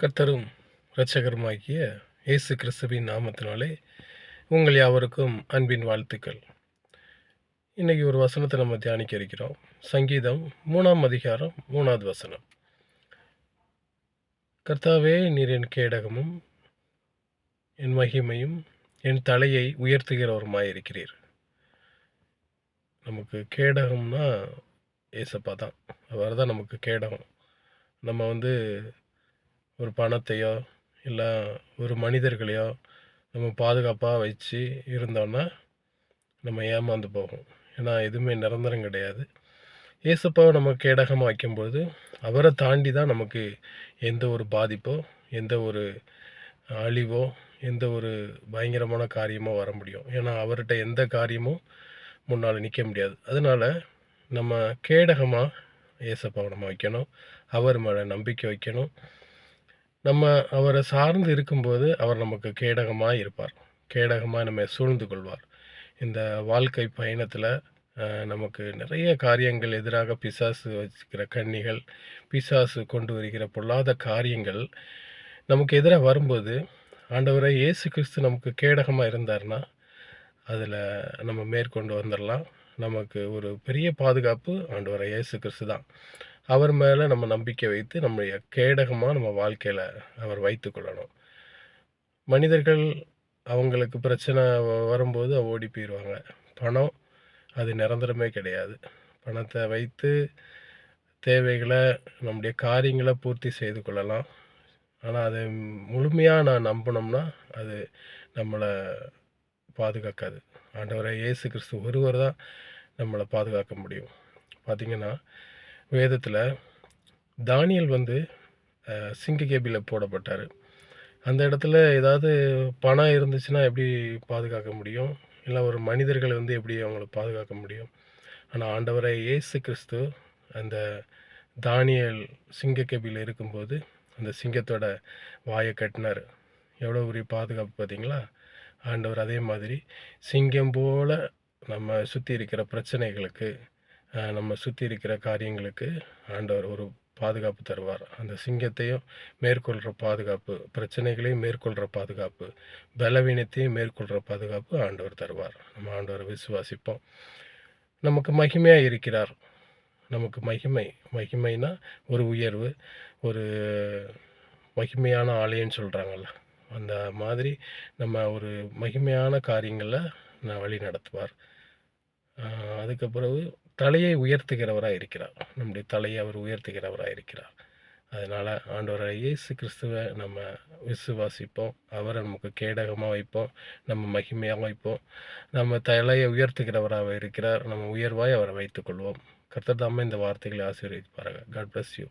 கர்த்தரும் இரட்சகருமாகிய இயேசு கிறிஸ்துவின் நாமத்தினாலே உங்கள் யாவருக்கும் அன்பின் வாழ்த்துக்கள். இன்றைக்கி ஒரு வசனத்தை நம்ம தியானிக்க இருக்கிறோம். சங்கீதம் மூணாம் அதிகாரம் மூணாவது வசனம். கர்த்தாவே நீர் என் கேடகமும் என் மகிமையும் என் தலையை உயர்த்துகிறவருமாயிருக்கிறீர். நமக்கு கேடகம்னா ஏசப்பா தான். அவர் தான் நமக்கு கேடகம். நம்ம வந்து ஒரு பணத்தையோ இல்லை ஒரு மனிதர்களையோ நம்ம பாதுகாப்பாக வச்சு இருந்தோன்னா நம்ம ஏமாந்து போகும். ஏன்னா எதுவுமே நிரந்தரம் கிடையாது. ஏசப்பாவை நம்ம கேடகமாக வைக்கும்போது அவரை தாண்டி தான் நமக்கு எந்த ஒரு பாதிப்போ எந்த ஒரு அழிவோ எந்த ஒரு பயங்கரமான காரியமோ வர முடியும். ஏன்னா அவர்கிட்ட எந்த காரியமும் முன்னால் நிற்க முடியாது. அதனால் நம்ம கேடகமாக ஏசப்பாவை நம்ம வைக்கணும். அவர் மேலே நம்பிக்கை வைக்கணும். நம்ம அவரை சார்ந்து இருக்கும்போது அவர் நமக்கு கேடகமாக இருப்பார். கேடகமாக நம்ம சூழ்ந்து கொள்வார். இந்த வாழ்க்கை பயணத்தில் நமக்கு நிறைய காரியங்கள் எதிராக பிசாசு வச்சுக்கிற கன்னிகள் பிசாசு கொண்டு வருகிற பொல்லாத காரியங்கள் நமக்கு எதிராக வரும்போது ஆண்டவரை இயேசு கிறிஸ்து நமக்கு கேடகமாக இருந்தார்னா அதில் நம்ம மேற்கொண்டு வந்துடலாம் நமக்கு ஒரு பெரிய பாதுகாப்பு ஆண்டவரை இயேசு கிறிஸ்து தான். அவர் மேலே நம்ம நம்பிக்கை வைத்து நம்முடைய கேடகமாக நம்ம வாழ்க்கையில் அவர் வைத்து கொள்ளணும். மனிதர்கள் அவங்களுக்கு பிரச்சனை வரும்போது ஓடி போயிடுவாங்க பணம் அது நிரந்தரமே கிடையாது. பணத்தை வைத்து தேவைகளை நம்முடைய காரியங்களை பூர்த்தி செய்து கொள்ளலாம். ஆனால் அதை முழுமையாக நான் நம்பினோம்னா அது நம்மளை பாதுகாக்காது. ஆண்டவரை இயேசு கிறிஸ்து ஒருவர் தான் நம்மளை பாதுகாக்க முடியும். பார்த்திங்கன்னா வேதத்தில் தானியல் வந்து சிங்க கேபியில் போடப்பட்டார். அந்த இடத்துல ஏதாவது பணம் இருந்துச்சுன்னா எப்படி பாதுகாக்க முடியும்? இல்லை ஒரு மனிதர்களை வந்து எப்படி அவங்கள பாதுகாக்க முடியும்? ஆனால் ஆண்டவரை இயேசு கிறிஸ்து அந்த தானியல் சிங்க கேபியில் இருக்கும்போது அந்த சிங்கத்தோட வாயை கட்டினார். எவ்வளோ ஒரு பாதுகாப்பு பார்த்தீங்களா? ஆண்டவர் அதே மாதிரி சிங்கம் போல் நம்ம சுற்றி இருக்கிற பிரச்சனைகளுக்கு நம்ம சுற்றி இருக்கிற காரியங்களுக்கு ஆண்டவர் ஒரு பாதுகாப்பு தருவார். அந்த சிங்கத்தையும் மேற்கொள்கிற பாதுகாப்பு பிரச்சனைகளையும் மேற்கொள்கிற பாதுகாப்பு பலவீனத்தையும் மேற்கொள்கிற பாதுகாப்பு ஆண்டவர் தருவார். நம்ம ஆண்டவரை விசுவாசிப்போம். நமக்கு மகிமையாக இருக்கிறார். நமக்கு மகிமை மகிமைனா ஒரு உயர்வு ஒரு மகிமையான ஆலயம்னு சொல்கிறாங்கல்ல அந்த மாதிரி நம்ம ஒரு மகிமையான காரியங்களில் நான் வழி நடத்துவார். அதுக்கு பிறகு தலையை உயர்த்துகிறவராக இருக்கிறார். நம்முடைய தலையை அவர் உயர்த்துகிறவராக இருக்கிறார். அதனால் ஆண்டவராக இயேசு கிறிஸ்துவை நம்ம விசுவாசிப்போம். அவரை நமக்கு கேடகமாக வைப்போம். நம்ம மகிமையாக வைப்போம். நம்ம தலையை உயர்த்துகிறவராக இருக்கிறார். நம்ம உயர்வாய் அவரை வைத்துக்கொள்வோம். கர்த்தர் தாமே இந்த வார்த்தைகளை ஆசீர்வதிப்பாருங்க காட் பிளஸ் யூ